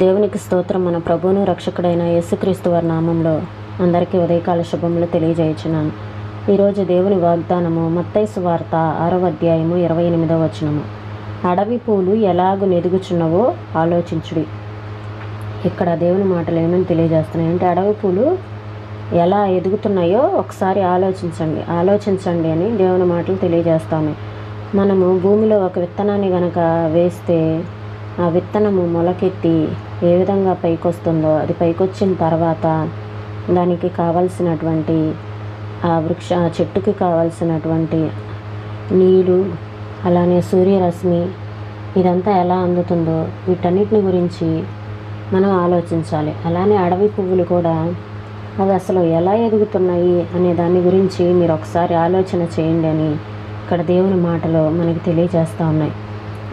దేవునికి స్తోత్రం. మన ప్రభువును రక్షకుడైన యేసుక్రీస్తు వారి నామంలో అందరికీ ఉదయకాల శుభములు తెలియజేయచున్నాను. ఈరోజు దేవుని వాగ్దానము మత్తైసు వార్త ఆరవ అధ్యాయము ఇరవై ఎనిమిదవ వచనము. అడవి పూలు ఎలాగు నెదుగుచున్నవో ఆలోచించుడి. ఇక్కడ దేవుని మాటలు ఏమని తెలియజేస్తున్నాయి అంటే అడవి పూలు ఎలా ఎదుగుతున్నాయో ఒకసారి ఆలోచించండి. ఆలోచించండి అని దేవుని మాటలు తెలియజేస్తాము మనము భూమిలో ఒక విత్తనాన్ని గనక వేస్తే ఆ విత్తనము మొలకెత్తి ఏ విధంగా పైకొస్తుందో అది పైకొచ్చిన తర్వాత దానికి కావలసినటువంటి ఆ వృక్ష ఆ చెట్టుకి కావలసినటువంటి నీరు అలానే సూర్యరశ్మి ఇదంతా ఎలా అందుతుందో వీటన్నిటిని గురించి మనం ఆలోచించాలి. అలానే అడవి పువ్వులు కూడా అవి అసలు ఎలా ఎదుగుతున్నాయి అనే దాని గురించి మీరు ఒకసారి ఆలోచన చేయండి అని ఇక్కడ దేవుని మాటలో మనకి తెలియజేస్తూ ఉన్నాయి.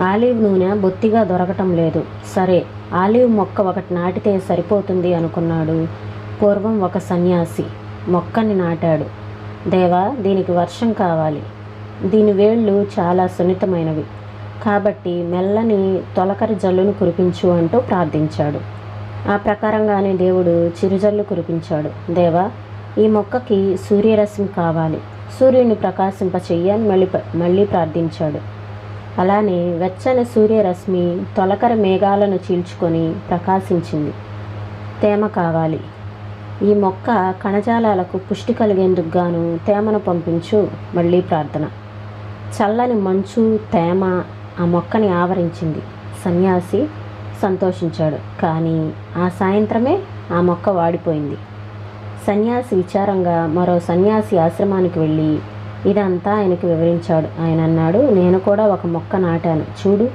ఆలివ్ నూనె బొత్తిగా దొరకటం లేదు. సరే ఆలివ్ మొక్క ఒకటి నాటితే సరిపోతుంది అనుకున్నాడు. పూర్వం ఒక సన్యాసి మొక్కని నాటాడు. దేవా దీనికి వర్షం కావాలి. దీని వేళ్ళు చాలా సున్నితమైనవి. కాబట్టి మెల్లని తొలకరి జల్లును కురిపించు అంటూ ప్రార్థించాడు. ఆ ప్రకారంగానే దేవుడు చిరుజల్లు కురిపించాడు. దేవా ఈ మొక్కకి సూర్యరశ్మి కావాలి. సూర్యుని ప్రకాశింప చెయ్యని మళ్ళీ మళ్ళీ ప్రార్థించాడు. అలానే వెచ్చని సూర్యరశ్మి తొలకర మేఘాలను చీల్చుకొని ప్రకాశించింది. తేమ కావాలి. ఈ మొక్క కణజాలాలకు పుష్టి కలిగేందుకు గాను తేమను పంపించు మళ్ళీ ప్రార్థన. చల్లని మంచు తేమ ఆ మొక్కని ఆవరించింది. సన్యాసి సంతోషించాడు. కానీ ఆ సాయంత్రమే ఆ మొక్క వాడిపోయింది. సన్యాసి విచారంగా మరో సన్యాసి ఆశ్రమానికి వెళ్ళి ఇదంతా ఆయనకి వివరించాడు. ఆయన అన్నాడు నేను కూడా ఒక మొక్క నాటాను. చూడు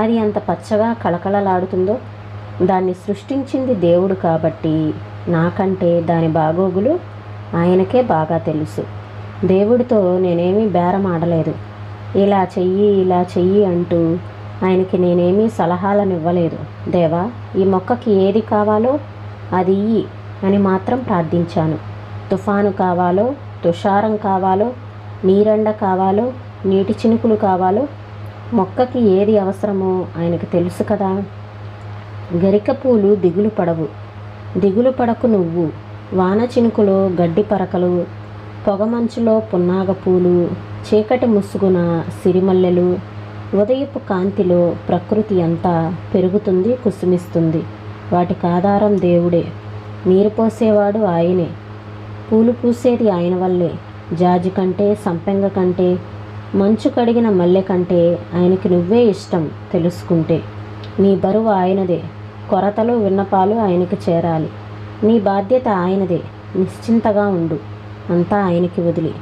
అది ఎంత పచ్చగా కళకళలాడుతుందో. దాన్ని సృష్టించింది దేవుడు కాబట్టి నాకంటే దాని బాగోగులు ఆయనకే బాగా తెలుసు. దేవుడితో నేనేమీ బేరం ఆడలేదు. ఇలా చెయ్యి ఇలా చెయ్యి అంటూ ఆయనకి నేనేమీ సలహాలను ఇవ్వలేదు దేవా ఈ మొక్కకి ఏది కావాలో అది ఇయ్యి అని మాత్రం ప్రార్థించాను. తుఫాను కావాలో తుషారం కావాలో నీరెండ కావాలో నీటి చినుకులు కావాలో మొక్కకి ఏది అవసరమో ఆయనకు తెలుసు కదా. గరిక పూలు దిగులు పడవు. దిగులు పడకు నువ్వు. వాన చినుకులో గడ్డి పరకలు పొగమంచులో పున్నాగ పూలు చీకటి ముసుగున సిరిమల్లెలు ఉదయపు కాంతిలో ప్రకృతి అంతా పెరుగుతుంది కుసుమిస్తుంది. వాటికి ఆధారం దేవుడే. నీరు పోసేవాడు ఆయనే. పూలు పూసేది ఆయన వల్లే. జాజి కంటే సంపెంగ కంటే మంచు కడిగిన మల్లె కంటే ఆయనకి నువ్వే ఇష్టం తెలుసుకుంటే. నీ బరువు ఆయనదే. కొరతలు విన్నపాలు ఆయనకి చేరాలి. నీ బాధ్యత ఆయనదే. నిశ్చింతగా ఉండు. అంతా ఆయనకి వదిలి.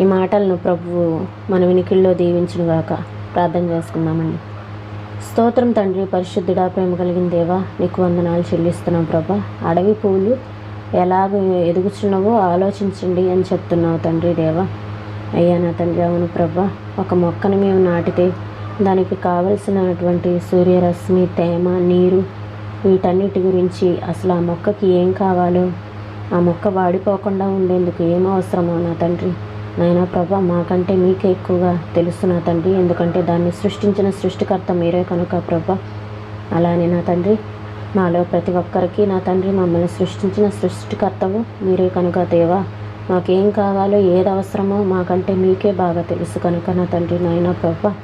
ఈ మాటలను ప్రభువు మన వినికిల్లో దీవించునుగాక. ప్రార్థన చేసుకుందామండి. స్తోత్రం తండ్రి పరిశుద్ధుడా ప్రేమ కలిగిన దేవా నీకు వందనాలు చెల్లిస్తున్నాం ప్రభా. అడవి పువ్వులు ఎలాగ ఎదుగుచున్నావో ఆలోచించండి అని చెప్తున్నావు తండ్రి దేవా. అయ్యా నా తండ్రి అవును ప్రభా. ఒక మొక్కను మేము నాటితే దానికి కావలసినటువంటి సూర్యరశ్మి తేమ నీరు వీటన్నిటి గురించి అసలు ఆ మొక్కకి ఏం కావాలో ఆ మొక్క వాడిపోకుండా ఉండేందుకు ఏం అవసరమో నా తండ్రి. నాయనా ప్రభా మాకంటే మీకే ఎక్కువగా తెలుసు నా తండ్రి. ఎందుకంటే దాన్ని సృష్టించిన సృష్టికర్త మీరే కనుక ప్రభా. అలానే నా తండ్రి మాలో ప్రతి ఒక్కరికి నా తండ్రి మమ్మల్ని సృష్టించిన సృష్టికర్తవు మీరే కనుక దేవా. మాకేం కావాలో ఏది అవసరమో మాకంటే మీకే బాగా తెలుసు కనుక నా తండ్రి నాయనా ప్రభా.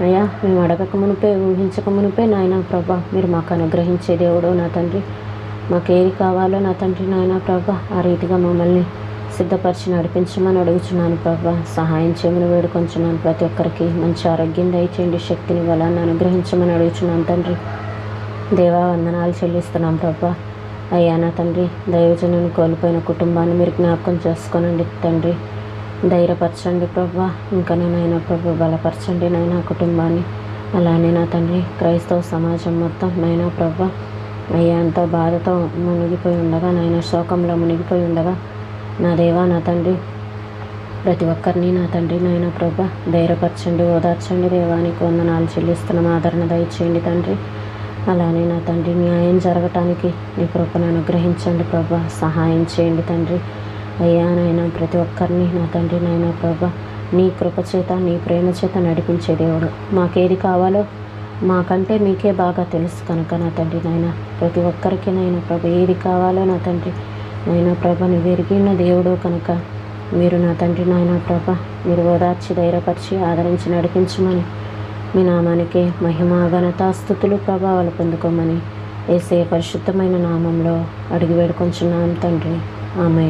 అయ్యా మేము అడగక మునిపే ఊహించక మునిపే నాయనా ప్రభా మీరు మాకు అనుగ్రహించే దేవుడు నా తండ్రి. మాకేది కావాలో నా తండ్రి నాయనా ప్రభా ఆ రీతిగా మమ్మల్ని సిద్ధపరిచి నడిపించమని అడుగుచున్నాను ప్రభా. సహాయం చేయమని వేడుకొంచున్నాను ప్రతి ఒక్కరికి. మంచి ఆరోగ్యం దయచేయండి శక్తిని బలాన్ని అనుగ్రహించమని అడుగుచున్నాను తండ్రి. దేవా వందనాలు చెల్లిస్తున్నాం ప్రభా. అయ్యా నా తండ్రి దైవజనుని కోల్పోయిన కుటుంబాన్ని మీరు జ్ఞాపకం చేసుకోనండి తండ్రి. ధైర్యపరచండి ప్రభా. ఇంకా నాయన ప్రభు బలపరచండి నాయన కుటుంబాన్ని. అలానే నా తండ్రి క్రైస్తవ సమాజం మొత్తం నాయన ప్రభా. అయ్యా ఎంతో బాధతో మునిగిపోయి ఉండగా నాయన శోకంలో మునిగిపోయి ఉండగా నా దేవా నా తండ్రి ప్రతి ఒక్కరిని నా తండ్రి నాయన ప్రభా ధైర్యపరచండి ఓదార్చండి దేవానికి వందనాలు చెల్లిస్తున్నాం. ఆదరణ దయచేయండి తండ్రి. అలానే నా తండ్రి న్యాయం జరగటానికి నీ కృపను అనుగ్రహించండి ప్రభా. సహాయం చేయండి తండ్రి. అయ్యా నాయన ప్రతి ఒక్కరిని నా తండ్రి నాయన ప్రభా నీ కృప చేత నీ ప్రేమ చేత నడిపించే దేవుడు. మాకేది కావాలో మాకంటే మీకే బాగా తెలుసు కనుక నా తండ్రి నాయన. ప్రతి ఒక్కరికి నాయన ప్రభ ఏది కావాలో నా తండ్రి నాయన ప్రభను నువ్వు దేవుడు కనుక మీరు నా తండ్రి నాయన ప్రభ మీరు ఓదార్చి ధైర్యపరిచి ఆదరించి నడిపించమని మీ నామానికి మహిమ ఘనత స్థుతులు ప్రభావాలు పొందుకోమని ఏసే పరిశుద్ధమైన నామంలో అడిగి వేడుకొంచున్నాం తండ్రి. ఆమె